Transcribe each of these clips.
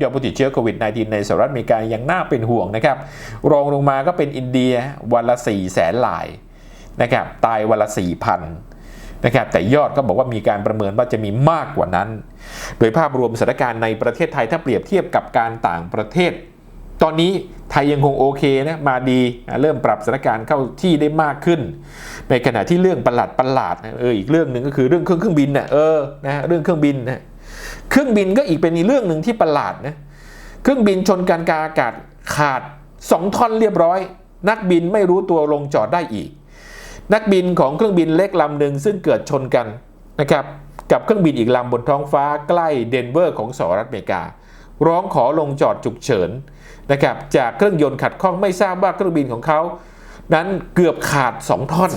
ยอดผู้ติดเชื้อโควิด -19 ในสหรัฐอเมริกายังน่าเป็นห่วงนะครับ รองลงมาก็เป็นอินเดียวันละ 4 0 0แสนลายนะครับ ตายวันละ 4,000 นะครับ แต่ยอดก็บอกว่ามีการประเมินว่าจะมีมากกว่านั้น โดยภาพรวมสถานการณ์ในประเทศไทยถ้าเปรียบเทียบกับการต่างประเทศ ตอนนี้ไทยยังคงโอเคนะ มาดี เริ่มปรับสถานการณ์เข้าที่ได้มากขึ้น ในขณะที่เรื่องประหลาดประหลาดนะเอออีกเรื่องหนึ่งก็คือเรื่องเครื่องเครื่องบินนะเออนะเรื่องเครื่องบินนะ เครื่องบินก็อีกเป็นอีกเรื่องหนึ่งที่ประหลาดนะเครื่องบินชนกันกาอากาศขาด 2 ท่อนเรียบร้อย นักบินไม่รู้ตัวลงจอดได้อีก นักบินของเครื่องบินเล็กลำหนึ่งซึ่งเกิดชนกันนะครับกับเครื่องบินอีกลำบนท้องฟ้าใกล้เดนเวอร์ของสหรัฐอเมริกา ร้องขอลงจอดฉุกเฉินนะครับจากเครื่องยนต์ขัดข้องไม่ทราบว่าเครื่องบินของเขา นั้นเกือบขาด 2 ท่อน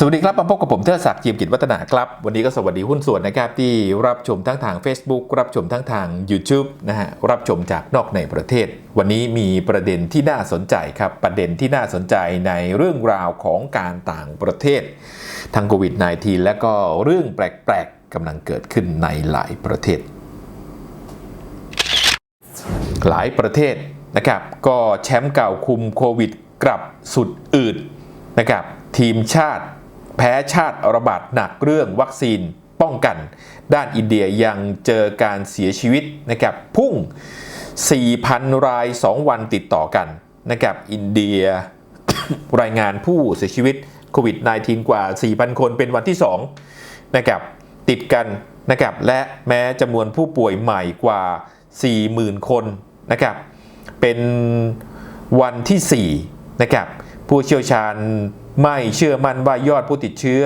สวัสดีครับมาพบกับผมเทอศักดิ์จีมกิจวัฒนาครับ วันนี้ก็สวัสดีหุ้นส่วนนะครับที่รับชมทั้งทาง Facebook รับชมทั้งทาง YouTube นะฮะรับชมจากนอกในประเทศ วันนี้มีประเด็นที่น่าสนใจครับ ประเด็นที่น่าสนใจในเรื่องราวของการต่างประเทศทั้งโควิด -19 และก็เรื่องแปลกๆกำลังเกิดขึ้นในหลายประเทศ หลายประเทศนะครับก็แชมป์เก่าคุมโควิดกลับสุดอืดนะครับทีมชาติ แพ้ชาติระบาดหนักเรื่องวัคซีนป้องกัน ด้านอินเดียยังเจอการเสียชีวิตนะครับพุ่ง 4,000 ราย 2 วันติดต่อกันนะครับอินเดียรายงานผู้เสียชีวิตโควิด -19 กว่า 4,000 คนเป็นวันที่2นะครับติดกันนะครับและแม้จำนวนผู้ป่วยใหม่กว่า 40,000 คนนะครับเป็นวันที่4นะครับผู้เชี่ยวชาญ ไม่เชื่อมั่นว่ายอดผู้ติดเชื้อ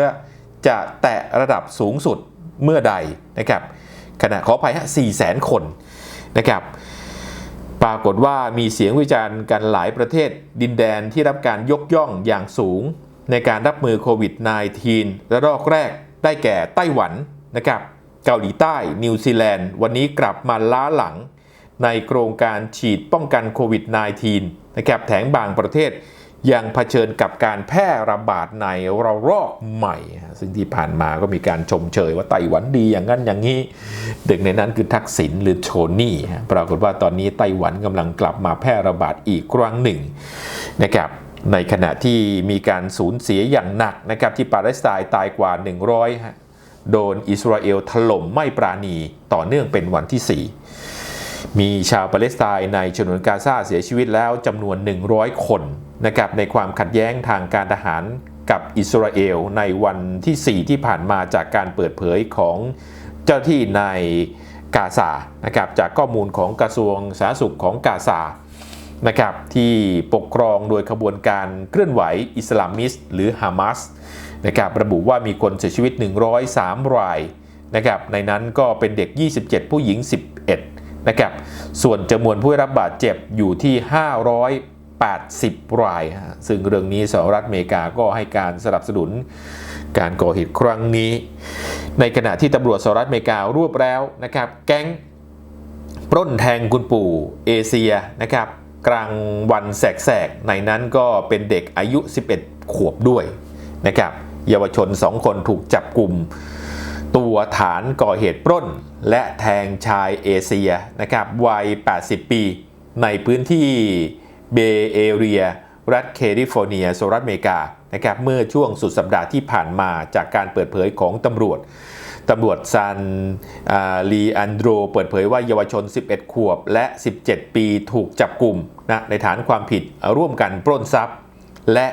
จะแตะระดับสูงสุดเมื่อใดนะครับขณะขออภัยฮะ4แสนคนนะครับปรากฏว่ามีเสียงวิจารณ์กันหลายประเทศดินแดนที่รับการยกย่องอย่างสูง ในการรับมือโควิด -19 และรอกแรกได้แก่ไต้หวันนะครับเกาหลีใต้ นิวซีแลนด์ วันนี้กลับมาล้าหลัง ในโครงการฉีดป้องกันโควิด -19 นะครับแถงบางประเทศ ยังเผชิญกับการแพร่ระบาดในระลอกใหม่ ซึ่งที่ผ่านมาก็มีการชมเชยว่าไต้หวันดีอย่างนั้นอย่างนี้หนึ่งในนั้นคือทักษิณหรือโชนี่ปรากฏว่าตอนนี้ไต้หวันกำลังกลับมาแพร่ระบาดอีกครั้งหนึ่งนะครับในขณะที่มีการสูญเสียอย่างหนักนะครับที่ปาเลสไตน์ตายกว่า 100 โดนอิสราเอลถล่มไม่ปราณีต่อเนื่องเป็นวันที่ 4 มีชาวปาเลสไตน์ในฉนวนกาซาเสียชีวิตแล้วจำนวน 100 คนนะครับในความขัดแย้งทางการทหารกับอิสราเอลในวันที่ 4 ที่ผ่านมาจากการเปิดเผยของเจ้าที่ในกาซานะครับจากข้อมูลของกระทรวงสาธารณสุขของกาซานะครับที่ปกครองโดยขบวนการเคลื่อนไหวอิสลามิสต์หรือฮามาสนะครับระบุว่ามีคนเสียชีวิต 103 รายนะครับในนั้นก็เป็นเด็ก 27 ผู้หญิง 11 นะครับ ส่วนจำนวนผู้ได้รับบาดเจ็บอยู่ที่ 580 ราย ซึ่งเรื่องนี้สหรัฐอเมริกาก็ให้การสนับสนุนการก่อเหตุครั้งนี้ ในขณะที่ตำรวจสหรัฐอเมริการวบแล้วนะครับ แก๊งปล้นแทงคุณปู่เอเชียนะครับกลางวันแสกๆ ในนั้นก็เป็นเด็กอายุ 11 ขวบด้วยนะครับเยาวชน 2 คนถูกจับกลุ่ม ตัวฐานก่อเหตุปล้น และแทงชายเอเชียนะครับวัย 80 ปี ในพื้นที่เบเอเรีย รัฐแคลิฟอร์เนียสหรัฐอเมริกานะครับเมื่อช่วงสุดสัปดาห์ที่ผ่านมาจากการเปิดเผยของตำรวจตำรวจซานลีอันโดรเปิดเผยว่าเยาวชน 11 ขวบและ 17 ปีถูกจับกลุ่มนะในฐานความผิดร่วมกันปล้นทรัพย์ และ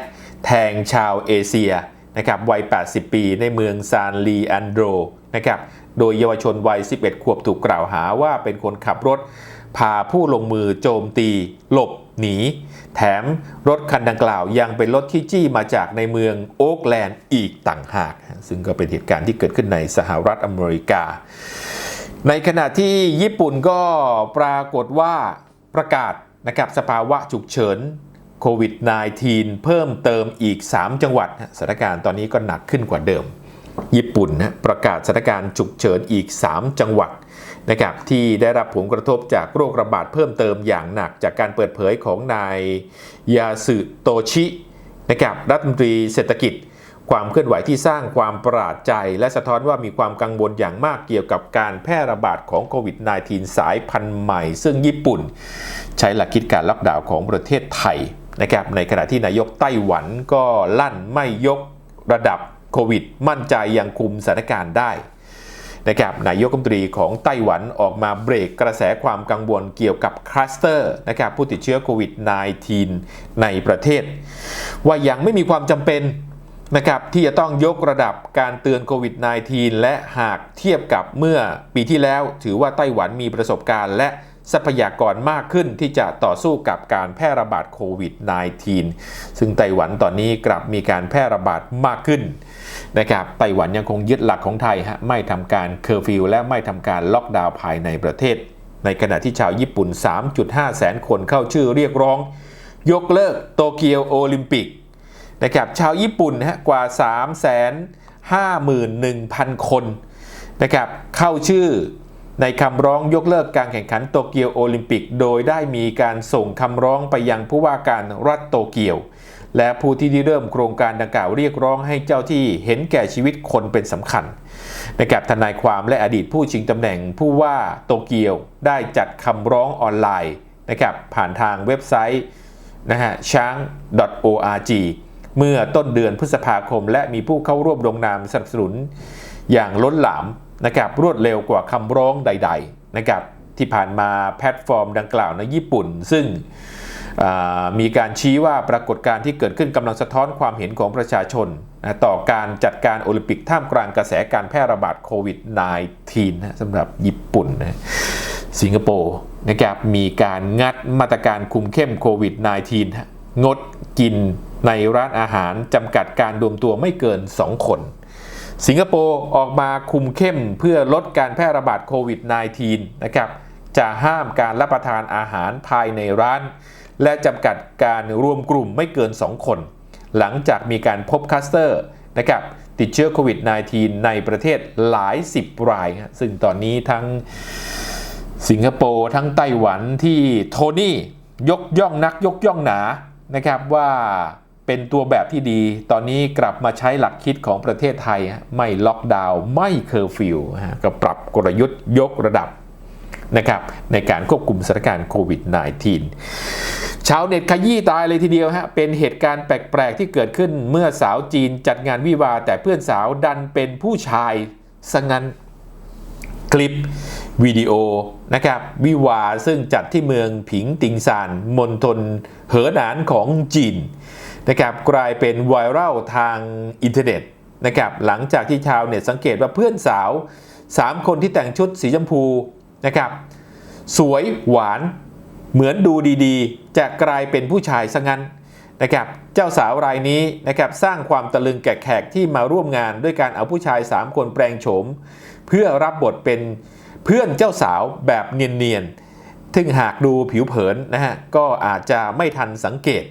แทงชาวเอเชีย นะครับวัย 80 ปีในเมืองซานลีอันโดรนะครับโดยเยาวชนวัย 11 ขวบถูกกล่าวหาว่าเป็นคนขับรถ พาผู้ลงมือโจมตี หลบ หนี แถมรถคันดังกล่าวยังเป็นรถที่จี้มาจากในเมืองโอ๊กแลนด์อีกต่างหาก ซึ่งก็เป็นเหตุการณ์ที่เกิดขึ้นในสหรัฐอเมริกา ในขณะที่ญี่ปุ่นก็ปรากฏว่าประกาศนะครับสภาวะฉุกเฉิน โควิด -19 เพิ่มเติมอีก 3 จังหวัดสถานการณ์ตอนนี้ก็หนักขึ้นกว่าเดิม ญี่ปุ่นนะประกาศสถานการณ์ฉุกเฉินอีก 3 จังหวัดนะครับที่ได้รับผลกระทบจากโรคระบาดเพิ่มเติมอย่างหนักจากการเปิดเผยของนายยาสึโตชินะครับรัฐมนตรีเศรษฐกิจ ความเคลื่อนไหวที่สร้างความประหลาดใจ และสะท้อนว่ามีความกังวลอย่างมากเกี่ยวกับการแพร่ระบาดของโควิด -19 สายพันธุ์ใหม่ ซึ่งญี่ปุ่น ใช้หลักคิดการล็อกดาวน์ของประเทศไทย นะครับในขณะที่นายกไต้หวันก็ลั่นไม่ยกระดับโควิด มั่นใจยังคุมสถานการณ์ได้นะครับนายกรัฐมนตรีของไต้หวันออกมาเบรกกระแสความกังวลเกี่ยวกับคลัสเตอร์นะครับผู้ติดเชื้อโควิด -19 ในประเทศ ว่ายังไม่มีความจำเป็นนะครับที่จะต้องยกระดับการเตือนโควิด -19 และหากเทียบกับเมื่อปีที่แล้ว ถือว่าไต้หวันมีประสบการณ์และ ทรัพยากรมากขึ้นที่จะต่อสู้กับการแพร่ระบาดโควิด -19 ซึ่งไต้หวันตอนนี้กลับมีการแพร่ระบาดมากขึ้นนะครับไต้หวันยังคงยึดหลักของไทยฮะไม่ทำการเคอร์ฟิวและไม่ทำการล็อกดาวน์ภายในประเทศ ในขณะที่ชาวญี่ปุ่น 3.5 แสนคนเข้าชื่อเรียกร้อง ยกเลิกโตเกียวโอลิมปิกนะครับชาวญี่ปุ่นฮะกว่า 3 5 1 0 0 0 คนนะครับเข้าชื่อ ในคำร้องยกเลิกการแข่งขันโตเกียวโอลิมปิก โดยได้มีการส่งคำร้องไปยังผู้ว่าการรัฐโตเกียว และผู้ที่ได้เริ่มโครงการดังกล่าวเรียกร้องให้เจ้าที่เห็นแก่ชีวิตคนเป็นสำคัญนะครับทนายความและอดีตผู้ชิงตำแหน่งผู้ว่าโตเกียวได้จัดคำร้องออนไลน์นะครับผ่านทางเว็บไซต์นะฮะช้าง .org เมื่อต้นเดือนพฤษภาคม และมีผู้เข้าร่วมลงนามสนับสนุนอย่างล้นหลาม นะครับรวดเร็วกว่าคำร้องใด ๆ นะครับที่ผ่านมาแพลตฟอร์มดังกล่าวในญี่ปุ่น ซึ่งมีการชี้ว่าปรากฏการณ์ที่เกิดขึ้นกำลังสะท้อนความเห็นของประชาชนนะต่อการจัดการโอลิมปิกท่ามกลางกระแสการแพร่ระบาดโควิด -19 นะสำหรับญี่ปุ่นนะสิงคโปร์นะครับมีการงัดมาตรการคุมเข้มโควิด -19 งดกินในร้านอาหารจำกัดการรวมตัวไม่เกิน 2 คน สิงคโปร์ออกมาคุมเข้มเพื่อลดการแพร่ระบาดโควิด -19 นะครับจะห้ามการรับประทานอาหารภายในร้าน และจำกัดการรวมกลุ่มไม่เกิน 2 คน หลังจากมีการพบคัสเตอร์นะครับติดเชื้อโควิด -19 ในประเทศหลายสิบราย ซึ่งตอนนี้ทั้งสิงคโปร์ทั้งไต้หวันที่โทนี่ยกย่องนักยกย่องหนานะครับว่า เป็นตัวแบบที่ดี ตอนนี้กลับมาใช้หลักคิดของประเทศไทย ไม่ล็อกดาวน์ไม่เคอร์ฟิวก็ปรับกลยุทธ์ยกระดับนะครับในการควบคุมสถานการณ์โควิด -19 ชาวเน็ตขยี้ตายเลยทีเดียวฮะเป็นเหตุการณ์แปลกๆที่เกิดขึ้นเมื่อสาวจีนจัดงานวิวา แต่เพื่อนสาวดันเป็นผู้ชายสังันคลิปวิดีโอนะครับวิวาซึ่งจัดที่เมืองผิงติงซานมณฑลเหอหนานของจีน นะครับกลายเป็นไวรัลทางอินเทอร์เน็ตนะครับหลังจากที่ชาวเน็ตสังเกตว่าเพื่อนสาว 3 คนที่แต่งชุดสีชมพูนะครับสวยหวานเหมือนดูดีๆ จะกลายเป็นผู้ชายซะงั้นนะครับเจ้าสาวรายนี้นะครับสร้างความตะลึงแก่แขกที่มาร่วมงานด้วยการเอาผู้ชาย 3 คนแปลงโฉม เพื่อรับบทเป็นเพื่อนเจ้าสาวแบบเนียนๆถึงหากดูผิวเผินนะฮะก็อาจจะไม่ทันสังเกต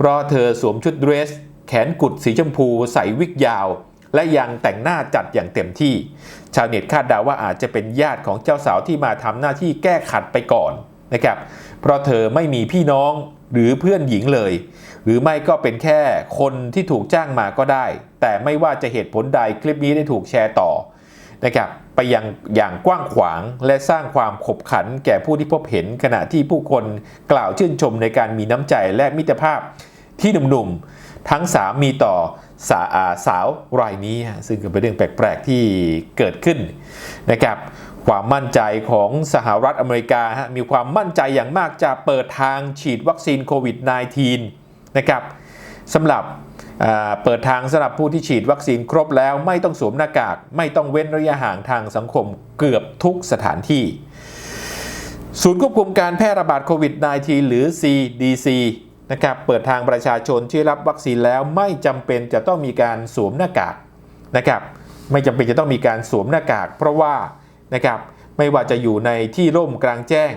เพราะเธอสวมชุดเดรส แขนกุดสีชมพูใส่วิกยาว และยังแต่งหน้าจัดอย่างเต็มที่ ชาวเน็ตคาดเดาว่าอาจจะเป็นญาติของเจ้าสาวที่มาทำหน้าที่แก้ขัดไปก่อนนะครับเพราะเธอไม่มีพี่น้องหรือเพื่อนหญิงเลย หรือไม่ก็เป็นแค่คนที่ถูกจ้างมาก็ได้ แต่ไม่ว่าจะเหตุผลใดคลิปนี้ได้ถูกแชร์ต่อนะครับ ไปยังอย่างกว้างขวางและสร้างความขบขันแก่ผู้ที่พบเห็น ขณะที่ผู้คนกล่าวชื่นชมในการมีน้ำใจและมิตรภาพที่หนุ่มๆ ทั้งสามมีต่อสาสาวรายนี้ ซึ่งเป็นเรื่องแปลก ๆ ที่เกิดขึ้นนะครับความมั่นใจของสหรัฐอเมริกามีความมั่นใจอย่างมากจะเปิดทางฉีดวัคซีนโควิด -19 นะครับสำหรับ เปิดทางสำหรับผู้ที่ฉีดวัคซีนครบแล้วไม่ต้องสวมหน้ากาก ไม่ต้องเว้นระยะห่างทางสังคมเกือบทุกสถานที่ ศูนย์ควบคุมการแพร่ระบาดโควิด -19 หรือ CDC นะครับเปิดทางประชาชนที่รับวัคซีนแล้วไม่จำเป็นจะต้องมีการสวมหน้ากากนะครับไม่จำเป็นจะต้องมีการสวมหน้ากาก เพราะว่านะครับไม่ว่าจะอยู่ในที่ร่มกลางแจ้ง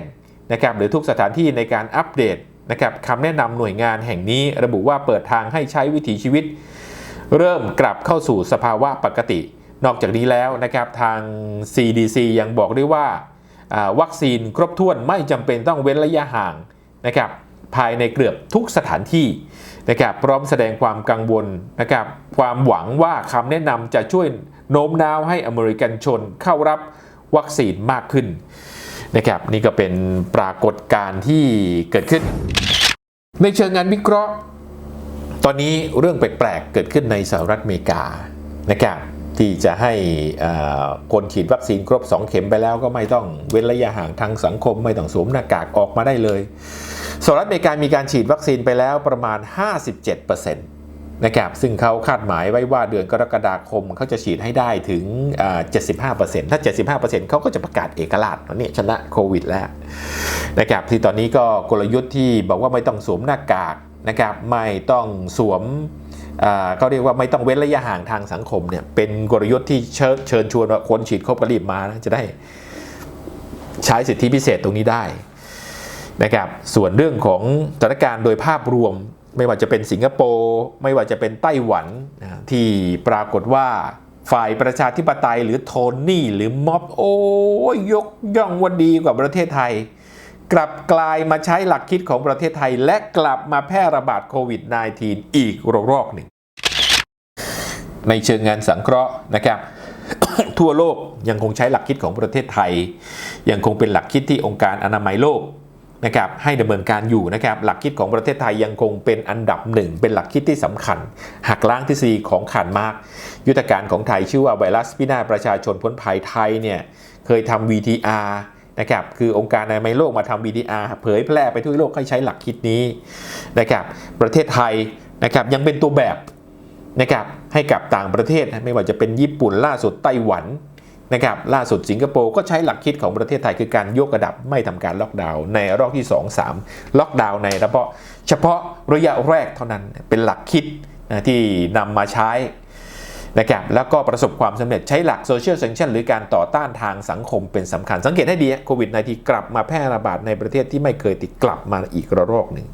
นะครับหรือทุกสถานที่ในการอัปเดต นะครับคำแนะนำหน่วยงานแห่งนี้ระบุว่าเปิดทางให้ใช้วิถีชีวิต เริ่มกลับเข้าสู่สภาวะปกติ นอกจากนี้แล้วนะครับทาง CDC ยังบอกด้วยว่าอ่าวัคซีนครบถ้วนไม่จำเป็นต้องเว้นระยะห่างนะครับภายในเกือบทุกสถานที่นะครับพร้อมแสดงความกังวลนะครับความหวังว่าคำแนะนำจะช่วยโน้มน้าวให้อเมริกันชนเข้ารับวัคซีนมากขึ้น นะครับนี่ก็เป็นปรากฏการณ์ที่เกิดขึ้น ในเชิงงานวิเคราะห์ ตอนนี้เรื่องแปลกๆเกิดขึ้นในสหรัฐอเมริกานะครับที่จะให้คนฉีดวัคซีนครบ 2 เข็มไปแล้วก็ไม่ต้องเว้นระยะห่างทางสังคม ไม่ต้องสวมหน้ากากออกมาได้เลยสหรัฐอเมริกามีการฉีดวัคซีนไปแล้วประมาณ 57% นะครับซึ่งเขาคาดหมายไว้ว่าเดือนกรกฎาคมเขาจะฉีดให้ได้ถึง 75%ถ้า 75%เขาก็จะประกาศเอกราชนี่ชนะโควิดแล้วนะครับที่ตอนนี้ก็กลยุทธ์ที่บอกว่าไม่ต้องสวมหน้ากากนะครับไม่ต้องสวมเขาเรียกว่าไม่ต้องเว้นระยะห่างทางสังคมเนี่ยเป็นกลยุทธ์ที่เชิญชวนว่าคนฉีดครบกรีบมานะจะได้ใช้สิทธิพิเศษตรงนี้ได้นะครับส่วนเรื่องของสถานการณ์โดยภาพรวม ไม่ว่าจะเป็นสิงคโปร์ไม่ว่าจะเป็นไต้หวันที่ปรากฏว่าฝ่ายประชาธิปไตยหรือโทนี่หรือม็อบโอ้ยยกย่องว่าดีกว่าประเทศไทย กลับกลายมาใช้หลักคิดของประเทศไทย และกลับมาแพร่ระบาดโควิด -19 อีกรอกหนึ่ง ในเชิงงานสังเคราะห์นะครับ ทั่วโลกยังคงใช้หลักคิดของประเทศไทย ยังคงเป็นหลักคิดที่องค์การอนามัยโลก นะครับให้ดำเนินการอยู่นะครับหลักคิดของประเทศไทยยังคงเป็นอันดับหนึ่งเป็นหลักคิดที่สำคัญหักล้างทฤษฎีของขานมาร์กยุทธการของไทยชื่อว่าไวรัสพินาศประชาชนพ้นภัยไทยเนี่ยเคยทำ VTR นะครับคือองค์การอนามัยโลกมาทำ VTR เผยแพร่ไปทั่วโลกให้ใช้หลักคิดนี้นะครับประเทศไทยนะครับยังเป็นตัวแบบนะครับให้กับต่างประเทศไม่ว่าจะเป็นญี่ปุ่นล่าสุดไต้หวัน นะครับล่าสุดสิงคโปร์ก็ใช้หลักคิดของประเทศไทยคือการยกระดับไม่ทำการล็อกดาวน์ในรอบที่ 2 3 ล็อกดาวน์ในเฉพาะเฉพาะระยะแรกเท่านั้นเป็นหลักคิดนะที่นำมาใช้นะครับแล้วก็ประสบความสำเร็จใช้หลักโซเชียล a ซ c t ชันหรือการต่อต้านทางสังคมเป็นสำคัญ สังเกตให้ดีโควิด -19 กลับมาแพร่ระบาดในประเทศที่ไม่เคยติดกลับมาอีกระลอกหนึ่ง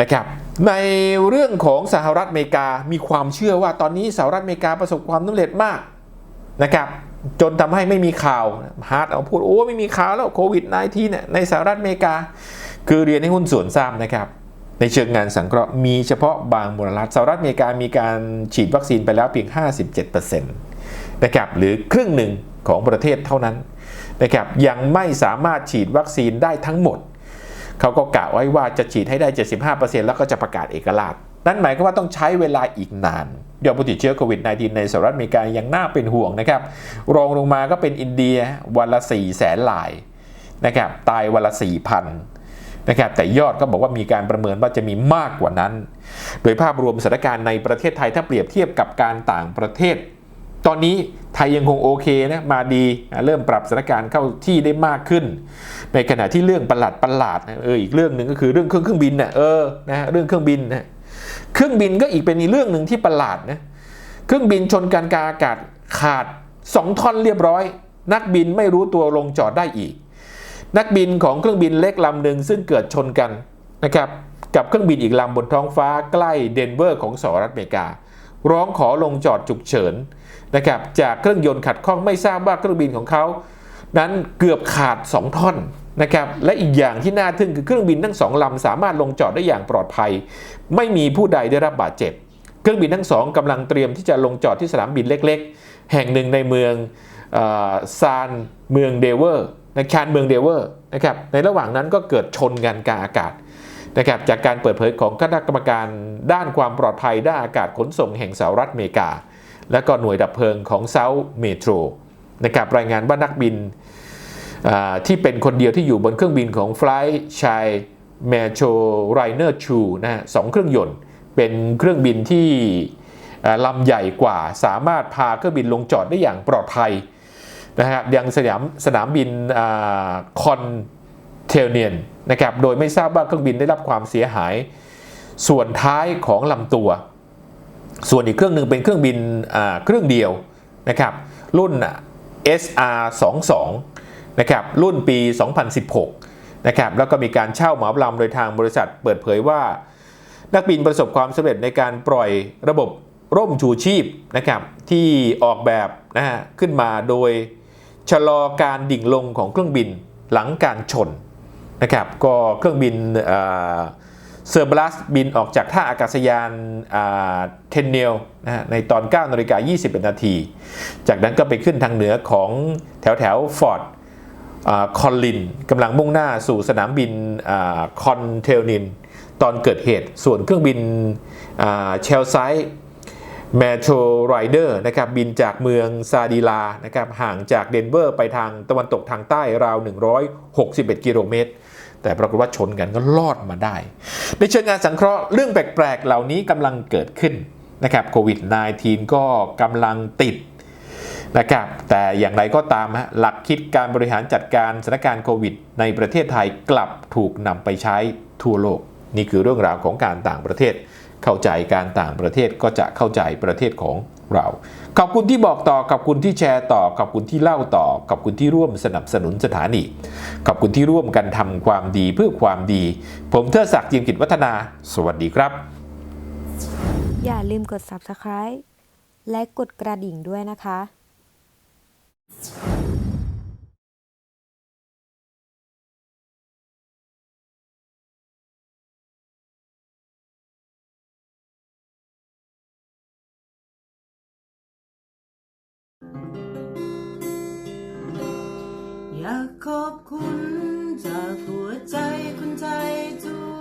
นะครับในเรื่องของสหรัฐอเมริกามีความเชื่อว่าตอนนี้สหรัฐอเมริกาประสบความสำเร็จมาก นะครับจนทำให้ไม่มีข่าวฮาร์ดเอาพูดโอ้ไม่มีข่าวแล้วโควิด -19 เนี่ยในสหรัฐอเมริกา คือเรียนให้หุ้นส่วนทราบนะครับ ในเชิงงานสังเคราะห์มีเฉพาะบางมลรัฐสหรัฐอเมริกามีการฉีดวัคซีนไปแล้วเพียง 57%นะครับหรือครึ่งหนึ่งของประเทศเท่านั้นนะครับยังไม่สามารถฉีดวัคซีนได้ทั้งหมด เขาก็กะไว้ว่าจะฉีดให้ได้ 75%แล้วก็จะประกาศเอกราช นั่นหมายความว่าต้องใช้เวลาอีกนานยอดผู้ติดเชื้อโควิด -19 ในสหรัฐอเมริกายังน่าเป็นห่วงนะครับ รองลงมาก็เป็นอินเดียวันละ4แสนลายนะครับ ตายวันละ 4,000 นะครับ แต่ยอดก็บอกว่ามีการประเมินว่าจะมีมากกว่านั้น โดยภาพรวมสถานการณ์ในประเทศไทยถ้าเปรียบเทียบกับการต่างประเทศ ตอนนี้ไทยยังคงโอเคนะ มาดี เริ่มปรับสถานการณ์เข้าที่ได้มากขึ้น ในขณะที่เรื่องประหลาดประหลาดนะเอออีกเรื่องหนึ่งก็คือเรื่องเครื่องเครื่องบินนะเออนะเรื่องเครื่องบินนะ เครื่องบินก็อีกเป็นอีกเรื่องหนึ่งที่ประหลาดนะเครื่องบินชนกันกลางอากาศขาด 2 ท่อนเรียบร้อย นักบินไม่รู้ตัวลงจอดได้อีก นักบินของเครื่องบินเล็กลำหนึ่งซึ่งเกิดชนกันนะครับกับเครื่องบินอีกลำบนท้องฟ้าใกล้เดนเวอร์ของสหรัฐอเมริกา ร้องขอลงจอดฉุกเฉินนะครับจากเครื่องยนต์ขัดข้องไม่ทราบว่าเครื่องบินของเขา นั้นเกือบขาด 2 ท่อน นะครับและอีกอย่างที่น่าทึ่งคือเครื่องบินทั้งสองลำสามารถลงจอดได้อย่างปลอดภัย ไม่มีผู้ใดได้รับบาดเจ็บ เครื่องบินทั้งสองกำลังเตรียมที่จะลงจอดที่สนามบินเล็กๆ แห่งหนึ่งในเมืองซานเมืองเดเวอร์ในชานเมืองเดเวอร์นะครับในระหว่างนั้นก็เกิดชนกันกลางอากาศนะครับจากการเปิดเผยของคณะกรรมการด้านความปลอดภัยด้านอากาศขนส่งแห่งสหรัฐอเมริกา และก็หน่วยดับเพลิงของเซาท์เมโทรนะครับรายงานว่านักบิน ที่เป็นคนเดียวที่อยู่บนเครื่องบินของ Fly Chai Metro Liner 2นะฮะสองเครื่องยนต์ เป็นเครื่องบินที่ลำใหญ่กว่าสามารถพาเครื่องบินลงจอดได้อย่างปลอดภัยนะครับยังสนามสนามบินคอนเทลเนียนนะครับโดยไม่ทราบว่าเครื่องบินได้รับความเสียหาย ส่วนท้ายของลำตัว ส่วนอีกเครื่องหนึ่งเป็นเครื่องบินเครื่องเดียวนะครับรุ่น SR22 นะครับรุ่นปี 2016 นะครับแล้วก็มีการเช่าเหมาลำโดยทางบริษัทเปิดเผยว่า นักบินประสบความสำเร็จในการปล่อยระบบร่มชูชีพนะครับที่ออกแบบนะฮะขึ้นมาโดยชะลอการดิ่งลงของเครื่องบินหลังการชนนะครับก็เครื่องบินเซอร์บลัสบินออกจากท่าอากาศยานเทนเนลนะฮะในตอน9นาฬิกา21นาที จากนั้นก็ไปขึ้นทางเหนือของแถวแถวฟอร์ด คอนลินกำลังมุ่งหน้าสู่สนามบินคอนเทลนิน ตอนเกิดเหตุส่วนเครื่องบินเชลไซแมโทรไรเดอร์นะครับบินจากเมืองซาดีลานะครับห่างจากเดนเวอร์ไปทางตะวันตกทางใต้ราว 161 กิโลเมตร แต่ปรากฏว่าชนกันก็รอดมาได้ ในเชิงงานสังเคราะห์เรื่องแปลกๆ เหล่านี้กำลังเกิดขึ้นนะครับโควิด -19 ก็กำลังติด นะครับแต่อย่างไรก็ตามฮะหลักคิดการบริหารจัดการสถานการณ์โควิด ในประเทศไทยกลับถูกนำไปใช้ทั่วโลก นี่คือเรื่องราวของการต่างประเทศ เข้าใจการต่างประเทศก็จะเข้าใจประเทศของเราขอบคุณที่บอกต่อขอบคุณที่แชร์ต่อขอบคุณที่เล่าต่อขอบคุณที่ร่วมสนับสนุนสถานีขอบคุณที่ร่วมกันทำความดีเพื่อความดี ผมเทอศักดิ์เจีมกิจวัฒนา สวัสดีครับ อย่าลืมกด subscribe และกดกระดิ่งด้วยนะคะ อยากขอบคุณจากหัวใจคนไทยทุก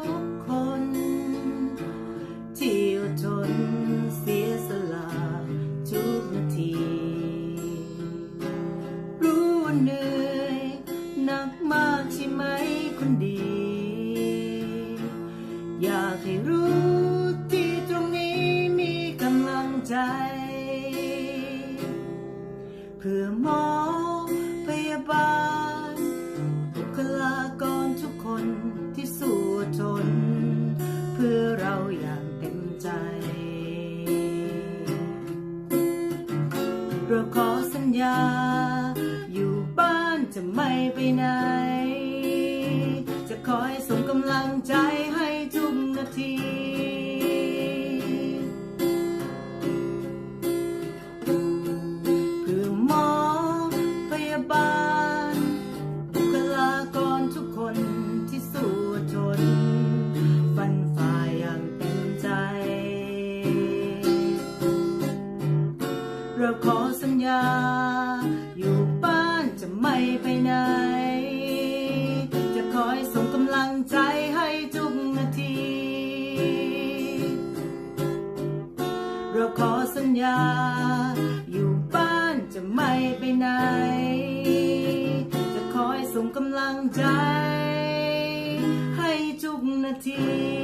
ไม่ไปไหน จะคอยส่งกำลังใจให้ทุกนาที เพื่อหมอพยาบาลบุคลากรทุกคนที่สู้ทน ฟันฝ่าอย่างเต็มใจ เราขอสัญญา ญา อยู่บ้านจะไม่ไปไหน จะคอยส่งกำลังใจ ให้ทุกนาที